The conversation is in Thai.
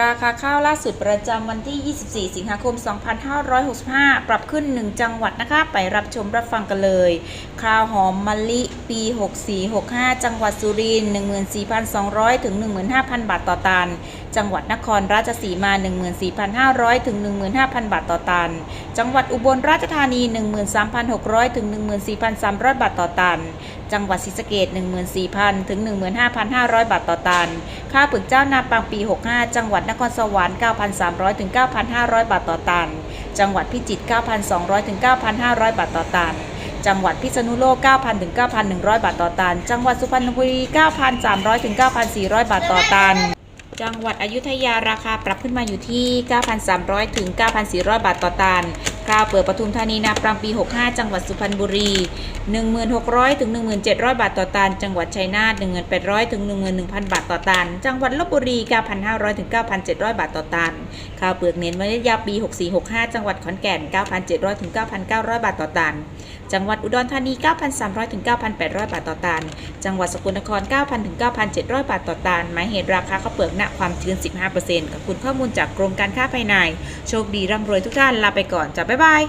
ราคาข้าวล่าสุดประจำวันที่ 24 สิงหาคม 2565 ปรับขึ้น 1 จังหวัดนะคะ ไปรับชมรับฟังกันเลย ข้าวหอมมะลิปี 6465 จังหวัดสุรินทร์14,200 ถึง 15,000 บาทต่อตัน จังหวัดนครราชสีมา 14,500 ถึง 15,000 บาทต่อตัน จังหวัดอุบลราชธานี 13,600 ถึง 14,300 บาทต่อตันจังหวัดศรีสะเกด14,000 ถึง 15,500 บาทต่อตัน ข้าวเปลือกเจ้านาปังปี 65 จังหวัดนครสวรรค์ 9,300 ถึง 9,500 บาทต่อตัน จังหวัดพิจิตร 9,200 ถึง 9,500 บาทต่อตัน จังหวัดพิษณุโลก 9,000 ถึง 9,100 บาทต่อตัน จังหวัดสุพรรณบุรี 9,300 ถึง 9,400 บาทต่อตัน จังหวัดอยุธยาราคาปรับขึ้นมาอยู่ที่ 9,300 ถึง 9,400 บาทต่อตันข้าวเปลือกปทุมธานีนาปรังปี 65 จังหวัดสุพรรณบุรี 1600 ถึง 1700 บาทต่อตัน จังหวัดชัยนาท1800 ถึง 11,000 บาทต่อตัน จังหวัดลบบุรี 9,500 ถึง 9,700 บาทต่อตัน ข้าวเปลือกเน้นเมล็ดยาวปี 6465 จังหวัดขอนแก่น 9,700 ถึง 9,900 บาทต่อตัน จังหวัดอุดรธานี 9,300ถึง9,800 บาทต่อตัน จังหวัดสกลนคร 9,000ถึง9,700 บาทต่อตัน หมายเหตุราคาข้าวเปลือกณความชื้น 15%กับคุณข้อมูลจากกรมการค้าภายใน โชคดีร่ำรวยทุกท่าน ลาไปก่อนจ้าบ๊ายบาย